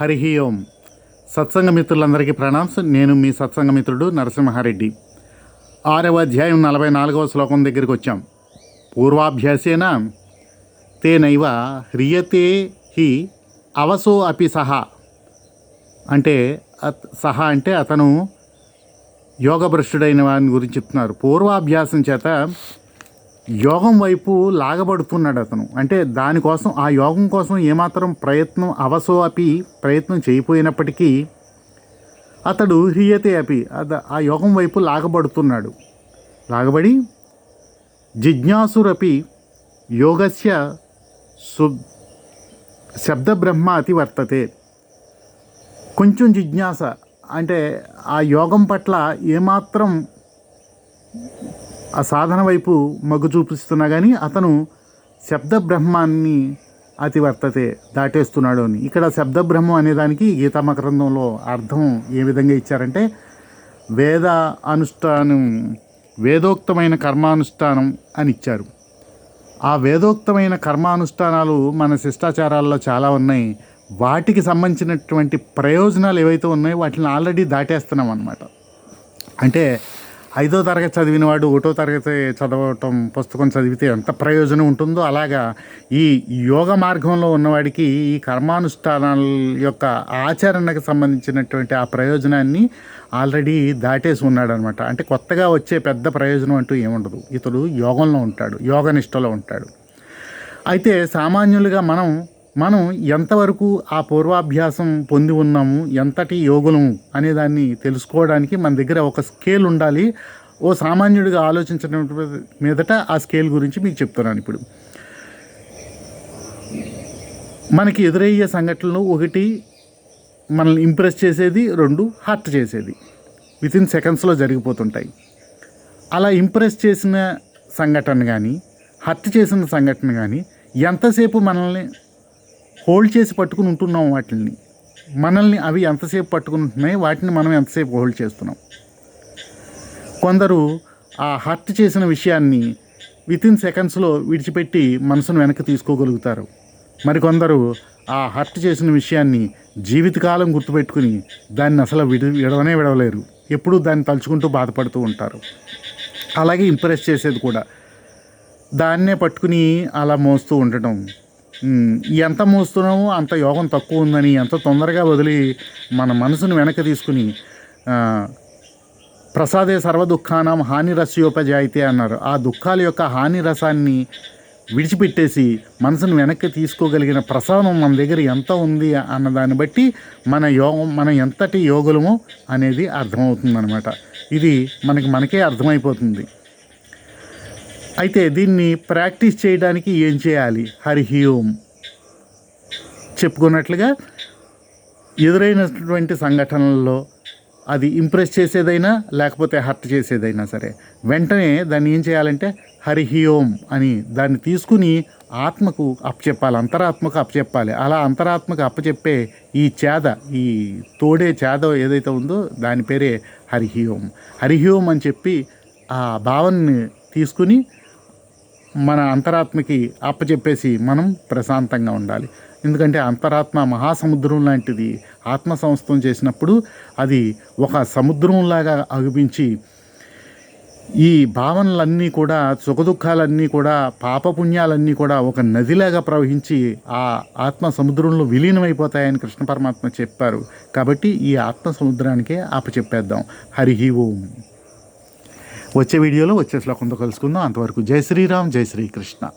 హరి ఓం. సత్సంగ మిత్రులందరికీ ప్రణామ్స్. నేను మీ సత్సంగ మిత్రుడు నరసింహారెడ్డి. ఆరవ అధ్యాయం నలభై నాలుగవ శ్లోకం దగ్గరికి వచ్చాం. పూర్వాభ్యాసేన తేనైవ హ్రియతే హి అవసో అపి సహా. అంటే అత్ సహా అంటే అతను యోగభ్రష్టుడైన వాని గురించి చెప్తున్నారు. పూర్వాభ్యాసం చేత యోగం వైపు లాగబడుతున్నాడు అతను. అంటే దానికోసం ఆ యోగం కోసం ఏమాత్రం ప్రయత్నం అవసో అపి ప్రయత్నం చేయపోయినప్పటికీ అతడు హ్రియతే అపి అద- ఆ యోగం వైపు లాగబడుతున్నాడు. లాగబడి జిజ్ఞాసురపి యోగస్య సు శబ్దబ్రహ్మ అతి వర్తతే. కొంచెం జిజ్ఞాస అంటే ఆ యోగం పట్ల ఏమాత్రం ఆ సాధన వైపు మగ్గు చూపిస్తున్నా కానీ అతను శబ్ద బ్రహ్మాన్ని అతివర్తతే దాటేస్తున్నాడు అని. ఇక్కడ శబ్ద బ్రహ్మం అనే దానికి అర్థం ఏ విధంగా ఇచ్చారంటే వేద అనుష్ఠానం వేదోక్తమైన కర్మానుష్ఠానం అని ఇచ్చారు. ఆ వేదోక్తమైన కర్మానుష్ఠానాలు మన శిష్టాచారాల్లో చాలా ఉన్నాయి. వాటికి సంబంధించినటువంటి ప్రయోజనాలు ఏవైతే ఉన్నాయో వాటిని ఆల్రెడీ దాటేస్తున్నాం అనమాట అంటే ఐదో తరగతి చదివిన వాడు ఒకటో తరగతి చదవటం పుస్తకం చదివితే ఎంత ప్రయోజనం ఉంటుందో అలాగా ఈ యోగ మార్గంలో ఉన్నవాడికి ఈ కర్మానుష్ఠానాల యొక్క ఆచరణకు సంబంధించినటువంటి ఆ ప్రయోజనాన్ని ఆల్రెడీ దాటేసి ఉన్నాడు అనమాట అంటే కొత్తగా వచ్చే పెద్ద ప్రయోజనం అంటూ ఏముండదు. ఇతడు యోగంలో ఉంటాడు యోగ నిష్టలో ఉంటాడు. అయితే సామాన్యులుగా మనం మనం ఎంతవరకు ఆ పూర్వాభ్యాసం పొంది ఉన్నాము ఎంతటి యోగులము అనే దాన్ని తెలుసుకోవడానికి మన దగ్గర ఒక స్కేల్ ఉండాలి. ఓ సామాన్యుడిగా ఆలోచించడం మీదట ఆ స్కేల్ గురించి మీకు చెప్తున్నాను ఇప్పుడు. మనకి ఎదురయ్యే సంఘటనలు ఒకటి మనల్ని ఇంప్రెస్ చేసేది రెండు హర్ట్ చేసేది. విత్ ఇన్ సెకండ్స్లో జరిగిపోతుంటాయి. అలా ఇంప్రెస్ చేసిన సంఘటన కానీ హర్ట్ చేసిన సంఘటన కానీ ఎంతసేపు మనల్ని హోల్డ్ చేసి పట్టుకుని ఉంటున్నాం వాటిని మనల్ని అవి ఎంతసేపు పట్టుకుంటున్నాయి వాటిని మనం ఎంతసేపు హోల్డ్ చేస్తున్నాం? కొందరు ఆ హర్ట్ చేసిన విషయాన్ని విత్ ఇన్ సెకండ్స్లో విడిచిపెట్టి మనసును వెనక్కి తీసుకోగలుగుతారు. మరికొందరు ఆ హర్ట్ చేసిన విషయాన్ని జీవితకాలం గుర్తుపెట్టుకుని దాన్ని అసలు విడి విడవనే విడవలేరు. ఎప్పుడూ దాన్ని తలుచుకుంటూ బాధపడుతూ ఉంటారు. అలాగే ఇంప్రెస్ చేసేది కూడా. దాన్నే పట్టుకుని అలా మోస్తూ ఉండటం. ఎంత మోస్తున్నామో అంత యోగం తక్కువ ఉందని ఎంత తొందరగా వదిలి మన మనసును వెనక్కి తీసుకుని ప్రసాదే సర్వ దుఃఖానం హాని రస్యోపజాయితే అన్నారు. ఆ దుఃఖాల యొక్క హాని రసాన్ని విడిచిపెట్టేసి మనసును వెనక్కి తీసుకోగలిగిన ప్రసాదం మన దగ్గర ఎంత ఉంది అన్న దాన్ని బట్టి మన యోగం మనం ఎంతటి యోగులమో అనేది అర్థమవుతుందన్నమాట. ఇది మనకి మనకే అర్థమైపోతుంది. అయితే దీన్ని ప్రాక్టీస్ చేయడానికి ఏం చేయాలి? హరి ఓం చెప్పుకున్నట్లుగా ఎదురైనటువంటి సంఘటనల్లో అది ఇంప్రెస్ చేసేదైనా లేకపోతే హర్ట్ చేసేదైనా సరే. వెంటనే దాన్ని ఏం చేయాలంటే హరి ఓం అని దాన్ని తీసుకుని ఆత్మకు అప్పచెప్పాలి అంతరాత్మకు అప్పచెప్పాలి. అలా అంతరాత్మకు అప్పచెప్పే ఈ చేద ఈ తోడే చేద ఏదైతే ఉందో దాని పేరే హరి ఓం హరి ఓం అని చెప్పి ఆ భావనని తీసుకుని మన అంతరాత్మకి అప్పచెప్పేసి మనం ప్రశాంతంగా ఉండాలి. ఎందుకంటే అంతరాత్మ మహాసముద్రం లాంటిది ఆత్మ సంస్థం చేసినప్పుడు అది ఒక సముద్రంలాగా అగుపించి ఈ భావనలన్నీ కూడా సుఖదుఖాలన్నీ కూడా పాపపుణ్యాలన్నీ కూడా ఒక నదిలాగా ప్రవహించి ఆ ఆత్మ సముద్రంలో విలీనమైపోతాయని కృష్ణ పరమాత్మ చెప్పారు. కాబట్టి ఈ ఆత్మ సముద్రానికే ఆపచెప్పేద్దాం హరి ఓం. వచ్చే వీడియోలో వచ్చే శ్లోకంతో కలుసుకుందాం. అంతవరకు జై శ్రీరామ్ జై శ్రీకృష్ణ.